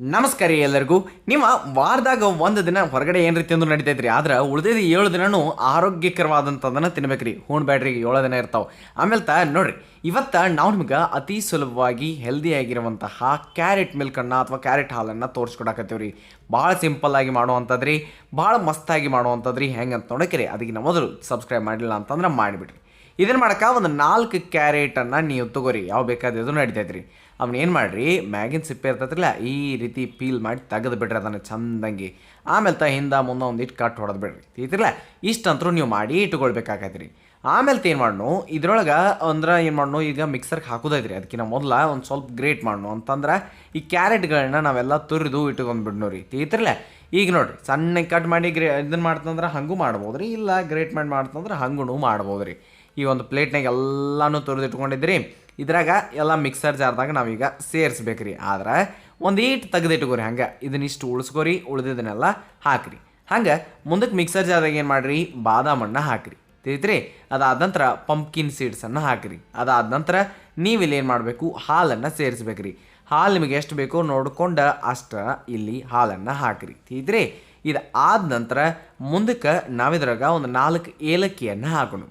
ನಮಸ್ಕಾರ ರೀ ಎಲ್ಲರಿಗೂ. ನಿಮ್ಮ ವಾರದಾಗ ಒಂದು ದಿನ ಹೊರಗಡೆ ಏನು ರೀತಿ ಅಂದ್ರೂ ನಡಿತೈತ್ರಿ? ಆದ್ರೆ ಉಳಿದಿದ್ದು ಏಳು ದಿನನೂ ಆರೋಗ್ಯಕರವಾದಂಥದ್ದನ್ನು ತಿನ್ಬೇಕ್ರಿ. ಹೂಣ್ ಬ್ಯಾಡ್ರಿ, ಏಳು ದಿನ ಇರ್ತಾವೆ. ಆಮೇಲೆ ತ ನೋಡ್ರಿ, ಇವತ್ತು ನಾವು ನಿಮ್ಗೆ ಅತಿ ಸುಲಭವಾಗಿ ಹೆಲ್ದಿ ಆಗಿರುವಂತಹ ಕ್ಯಾರೆಟ್ ಮಿಲ್ಕನ್ನು ಅಥವಾ ಕ್ಯಾರೆಟ್ ಹಾಲನ್ನು ತೋರಿಸ್ಕೊಡಕತ್ತೀವಿ ರೀ ಭಾಳ ಸಿಂಪಲ್ ಆಗಿ ಮಾಡುವಂಥದ್ದು ರೀ ಭಾಳ ಮಸ್ತಾಗಿ ಮಾಡುವಂಥದ್ರಿ ರೀ ಹೆಂಗೆ ಅಂತ ನೋಡಕ್ಕೆ ಅದಕ್ಕಿಂತ ಮೊದಲು ಸಬ್ಸ್ಕ್ರೈಬ್ ಮಾಡಿಲ್ಲ ಅಂತಂದ್ರೆ ಮಾಡಿಬಿಡ್ರಿ. ಇದನ್ನು ಮಾಡಕ್ಕೆ ಒಂದು ನಾಲ್ಕು ಕ್ಯಾರೆಟನ್ನು ನೀವು ತಗೋರಿ. ಯಾವ ಬೇಕಾದ್ರೂ ನಡಿತೈತೆ ರೀ ಅವನ್ನ ಏನು ಮಾಡಿರಿ, ಮ್ಯಾಗಿನ ಸಿಪ್ಪೆ ಇರ್ತೈತಿಲ್ಲ ಈ ರೀತಿ ಪೀಲ್ ಮಾಡಿ ತೆಗೆದು ಬಿಡ್ರಿ ಅದನ್ನು ಚಂದಂಗಿ, ಆಮೇಲೆ ತ ಹಿಂದೆ ಮುಂದೆ ಒಂದು ಇಟ್ಟು ಕಟ್ ಹೊಡೆದು ಬಿಡ್ರಿ. ತಿಳ್ತಿರಲ್ಲ ಇಷ್ಟಂತರೂ ನೀವು ಮಾಡಿ ಇಟ್ಕೊಳ್ಬೇಕಾಗತ್ತೆ ರೀ ಆಮೇಲೆ ಏನು ಮಾಡ್ನು, ಇದ್ರೊಳಗೆ ಅಂದ್ರೆ ಏನು ಮಾಡ್ನು, ಈಗ ಮಿಕ್ಸರ್ಗೆ ಹಾಕೋದೈತ್ರಿ. ಅದಕ್ಕಿಂತ ಮೊದಲ ಒಂದು ಸ್ವಲ್ಪ ಗ್ರೇಟ್ ಮಾಡ್ನು. ಅಂತಂದ್ರೆ ಈ ಕ್ಯಾರೆಟ್ಗಳನ್ನ ನಾವೆಲ್ಲ ತುರಿದು ಇಟ್ಕೊಂಡ್ ಬಿಡ್ನು ರೀ ತಿಳ್ತಿರಲ್ಲ ಈಗ ನೋಡ್ರಿ ಸಣ್ಣ ಕಟ್ ಮಾಡಿ ಗ್ರೇ ಇದನ್ನು ಮಾಡ್ತಂದ್ರೆ ಹಂಗೂ ಮಾಡ್ಬೋದು ರೀ ಇಲ್ಲ ಗ್ರೇಟ್ ಮಾಡಿ ಮಾಡ್ತಂದ್ರೆ ಹಂಗೂ ಮಾಡ್ಬೋದು ರೀ ಈ ಒಂದು ಪ್ಲೇಟ್ನಾಗ ಎಲ್ಲನೂ ತೊರೆದಿಟ್ಕೊಂಡಿದ್ರಿ ಇದ್ರಾಗ ಎಲ್ಲ ಮಿಕ್ಸರ್ ಜಾರ್ದಾಗ ನಾವೀಗ ಸೇರಿಸ್ಬೇಕ್ರಿ. ಆದ್ರೆ ಒಂದು ಈಟ್ ತೆಗೆದಿಟ್ಕೋರಿ ಹಂಗೆ. ಇದನ್ನಿಷ್ಟು ಉಳಿಸ್ಕೋರಿ ಉಳಿದಿದ್ದನ್ನೆಲ್ಲ ಹಾಕ್ರಿ. ಹಂಗೆ ಮುಂದಕ್ಕೆ ಮಿಕ್ಸರ್ ಜಾರ್ದಾಗ ಏನು ಮಾಡಿರಿ? ಬಾದಾಮನ್ನು ಹಾಕ್ರಿ. ತಿಳಿತ್ರಿ? ಅದಾದ ನಂತರ ಪಂಪ್ಕಿನ್ ಸೀಡ್ಸನ್ನು ಹಾಕಿರಿ. ಅದಾದ ನಂತರ ನೀವು ಇಲ್ಲಿ ಏನು ಮಾಡಬೇಕು? ಹಾಲನ್ನು ಸೇರಿಸ್ಬೇಕ್ರಿ. ಹಾಲು ನಿಮಗೆ ಎಷ್ಟು ಬೇಕೋ ನೋಡ್ಕೊಂಡು ಅಷ್ಟ ಇಲ್ಲಿ ಹಾಲನ್ನು ಹಾಕಿರಿ. ತಿಳಿತ್ರಿ? ಇದು ಆದ ನಂತರ ಮುಂದಕ್ಕೆ ನಾವಿದ್ರಾಗ ಒಂದು ನಾಲ್ಕು ಏಲಕ್ಕಿಯನ್ನು ಹಾಕೋಣ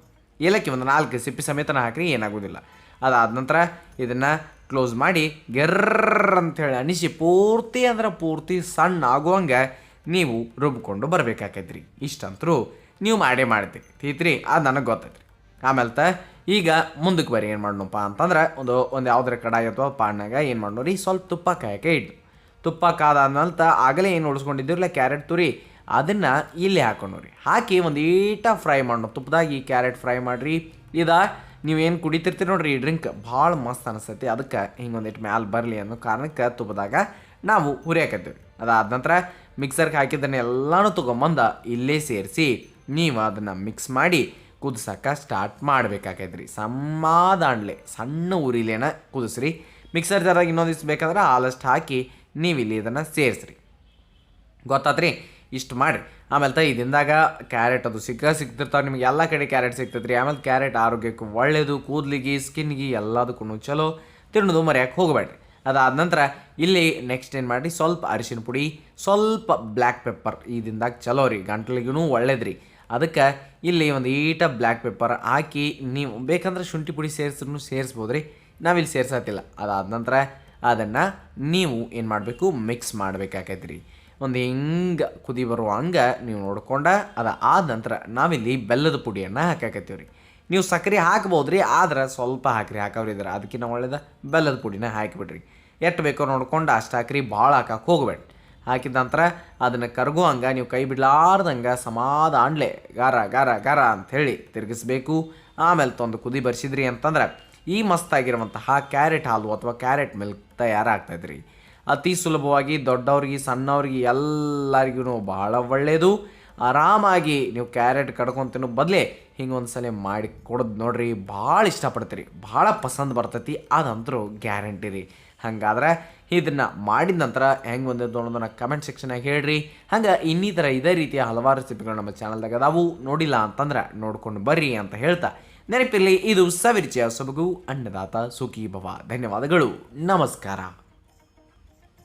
ಏಲಕ್ಕಿ ಒಂದು ನಾಲ್ಕು ಸಿಪ್ಪಿ ಸಮೇತನ ಹಾಕ್ರಿ, ಏನಾಗೋದಿಲ್ಲ. ಅದಾದ ನಂತರ ಇದನ್ನು ಕ್ಲೋಸ್ ಮಾಡಿ ಗೆರ್ರ ಅಂಥೇಳಿ ಅನಿಸಿ ಪೂರ್ತಿ ಅಂದ್ರೆ ಪೂರ್ತಿ ಸಣ್ಣ ಆಗುವಂಗೆ ನೀವು ರುಬ್ಕೊಂಡು ಬರಬೇಕಾಕೈತ್ರಿ. ಇಷ್ಟಂತರೂ ನೀವು ಮಾಡೇ ಮಾಡ್ತೀರಿ. ತೀತ್ರಿ ಅದು ನನಗೆ ಗೊತ್ತೈತ್ರಿ. ಆಮೇಲೆ ತ ಈಗ ಮುಂದಕ್ಕೆ ಬರೀ ಏನು ಮಾಡೋಣಪ್ಪ ಅಂತಂದ್ರೆ ಒಂದು ಒಂದು ಯಾವುದರ ಕಡಾಯಿ ಅಥವಾ ಪಾಣ್ಯಾಗ ಏನು ಮಾಡೋರಿ ಸ್ವಲ್ಪ ತುಪ್ಪ ಕಾಯಕ್ಕೆ ಇಟ್ಟು ತುಪ್ಪ ಕಾದಾದ್ಮೇಲೆ ತ ಆಗಲೇ ಏನು ಉಳಿಸ್ಕೊಂಡಿದ್ದಿರಲ್ಲ, ಕ್ಯಾರೆಟ್ ತುರಿ ಅದನ್ನು ಇಲ್ಲಿ ಹಾಕೊಂಡ್ರಿ ಹಾಕಿ ಒಂದು ಈಟ ಫ್ರೈ ಮಾಡೋಣ. ತುಪ್ಪದಾಗ ಈ ಕ್ಯಾರೆಟ್ ಫ್ರೈ ಮಾಡಿರಿ. ಇದು ನೀವೇನು ಕುಡಿತಿರ್ತೀರಿ ನೋಡ್ರಿ, ಈ ಡ್ರಿಂಕ್ ಭಾಳ ಮಸ್ತ್ ಅನಿಸ್ತೈತಿ. ಅದಕ್ಕೆ ಹಿಂಗೆ ಒಂದಿಟ್ಟು ಮ್ಯಾಲೆ ಬರಲಿ ಅನ್ನೋ ಕಾರಣಕ್ಕೆ ತುಪ್ಪದಾಗ ನಾವು ಹುರಿಯಾಕತ್ತೀವಿ ಅದಾದ ನಂತರ ಮಿಕ್ಸರ್ಗೆ ಹಾಕಿದ್ದನ್ನು ಎಲ್ಲನೂ ತೊಗೊಂಬಂದ ಇಲ್ಲೇ ಸೇರಿಸಿ ನೀವು ಅದನ್ನು ಮಿಕ್ಸ್ ಮಾಡಿ ಕುದಿಸಕ್ಕೆ ಸ್ಟಾರ್ಟ್ ಮಾಡಬೇಕಾಕೈತ್ರಿ. ಸಮಾಧಾನ್ಲೆ ಸಣ್ಣ ಉರಿಲೇನ ಕುದಿಸ್ರಿ. ಮಿಕ್ಸರ್ ಜಾರಾಗ ಇನ್ನೊಂದಿಷ್ಟು ಬೇಕಾದ್ರೆ ಹಾಲಷ್ಟು ಹಾಕಿ ನೀವು ಇಲ್ಲಿ ಇದನ್ನು ಸೇರಿಸ್ರಿ. ಗೊತ್ತಾತ್ರಿ? ಇಷ್ಟು ಮಾಡಿರಿ. ಆಮೇಲೆ ತ, ಇದಿಂದಾಗ ಕ್ಯಾರೆಟ್ ಅದು ಸಿಕ್ಕ ಸಿಗ್ತಿರ್ತಾವೆ. ನಿಮ್ಗೆ ಎಲ್ಲ ಕಡೆ ಕ್ಯಾರೆಟ್ ಸಿಗ್ತೈತೆ ರೀ ಆಮೇಲೆ ಕ್ಯಾರೆಟ್ ಆರೋಗ್ಯಕ್ಕೆ ಒಳ್ಳೆಯದು ಕೂದಲಿಗೆ ಸ್ಕಿನ್ಗೆ ಎಲ್ಲದಕ್ಕೂ ಚಲೋ. ತಿನ್ನೋದು ಮರ್ಯಾಕೆ ಹೋಗಬೇಡ್ರಿ. ಅದಾದ ನಂತರ ಇಲ್ಲಿ ನೆಕ್ಸ್ಟ್ ಏನು ಮಾಡಿರಿ? ಸ್ವಲ್ಪ ಅರಿಶಿನ ಪುಡಿ, ಸ್ವಲ್ಪ ಬ್ಲ್ಯಾಕ್ ಪೆಪ್ಪರ್ ಇದಿಂದಾಗ ಚಲೋ ರೀ. ಗಂಟ್ಲಿಗೂ ಒಳ್ಳೇದ್ರಿ. ಅದಕ್ಕೆ ಇಲ್ಲಿ ಒಂದು ಈಟ ಬ್ಲ್ಯಾಕ್ ಪೆಪ್ಪರ್ ಹಾಕಿ ನೀವು ಬೇಕಂದ್ರೆ ಶುಂಠಿ ಪುಡಿ ಸೇರಿಸ್ರೂ ಸೇರಿಸ್ಬೋದು ರೀ ನಾವಿಲ್ಲಿ ಸೇರ್ಸತ್ತಿಲ್ಲ ಅದಾದ ನಂತರ ಅದನ್ನು ನೀವು ಏನು ಮಾಡಬೇಕು? ಮಿಕ್ಸ್ ಮಾಡಬೇಕಾಕೈತೆ ರೀ ಒಂದು ಹಿಂಗೆ ಕುದಿ ಬರುವ ಹಂಗೆ ನೀವು ನೋಡ್ಕೊಂಡ ಅದು ಆದ ನಂತರ ನಾವಿಲ್ಲಿ ಬೆಲ್ಲದ ಪುಡಿಯನ್ನು ಹಾಕಾಕತ್ತೀವಿ ರೀ ನೀವು ಸಕ್ಕರೆ ಹಾಕ್ಬೋದು ರೀ ಆದ್ರೆ ಸ್ವಲ್ಪ ಹಾಕ್ರಿ ಇದ್ರೆ. ಅದಕ್ಕಿಂತ ಒಳ್ಳೇದ ಬೆಲ್ಲದ ಪುಡಿನ ಹಾಕಿಬಿಡ್ರಿ. ಎಷ್ಟು ಬೇಕೋ ನೋಡ್ಕೊಂಡು ಅಷ್ಟು ಹಾಕ್ರಿ, ಭಾಳ ಹಾಕಕ್ಕೆ ಹೋಗ್ಬೇಡಿ. ಹಾಕಿದ ನಂತರ ಅದನ್ನು ಕರಗೋ ಹಂಗೆ, ನೀವು ಕೈ ಬಿಡ್ಲಾರ್ದಂಗೆ ಸಮಾಧಾನ್ಲೆ ಗಾರ ಗಾರ ಗಾರ ಅಂಥೇಳಿ ತಿರುಗಿಸ್ಬೇಕು. ಆಮೇಲೆ ತಂದು ಕುದಿ ಬರ್ಸಿದ್ರಿ ಅಂತಂದ್ರೆ ಈ ಮಸ್ತಾಗಿರುವಂತಹ ಕ್ಯಾರೆಟ್ ಹಾಲು ಅಥವಾ ಕ್ಯಾರೆಟ್ ಮಿಲ್ಕ್ ತಯಾರಾಗ್ತೈತೆ ರೀ ಅತಿ ಸುಲಭವಾಗಿ ದೊಡ್ಡವ್ರಿಗೆ, ಸಣ್ಣವ್ರಿಗೆ ಎಲ್ಲರಿಗೂ ಭಾಳ ಒಳ್ಳೆಯದು ಆರಾಮಾಗಿ ನೀವು ಕ್ಯಾರೆಟ್ ಕಡ್ಕೊಂಡು ತಿನ್ನೋ ಬದಲೇ ಹಿಂಗೆ ಒಂದು ಸಲ ಮಾಡಿ ಕೊಡೋದು ನೋಡ್ರಿ, ಭಾಳ ಇಷ್ಟಪಡ್ತೀರಿ, ಭಾಳ ಪಸಂದ್ ಬರ್ತೈತಿ, ಅದಂತರೂ ಗ್ಯಾರಂಟಿ ರೀ. ಹಂಗಾದ್ರೆ ಇದನ್ನು ಮಾಡಿದ ನಂತರ ಹೆಂಗೆ ಬಂದಿದ್ದು ಅನ್ನೋದನ್ನ ಕಮೆಂಟ್ ಸೆಕ್ಷನಾಗ ಹೇಳ್ರಿ. ಹಂಗೆ ಇನ್ನಿತರ ಇದೇ ರೀತಿಯ ಹಲವಾರು ರೆಸಿಪಿಗಳು ನಮ್ಮ ಚಾನಲ್ದಾಗ ಅದಾವು. ನೋಡಿಲ್ಲ ಅಂತಂದ್ರೆ ನೋಡ್ಕೊಂಡು ಬರ್ರಿ ಅಂತ ಹೇಳ್ತಾ. ನೆನಪಿರಲಿ, ಇದು ಸವಿರುಚಿಯ ಸೊಬಗು, ಅನ್ನದಾತ ಸುಖಿ ಭವ ಧನ್ಯವಾದಗಳು. ನಮಸ್ಕಾರ.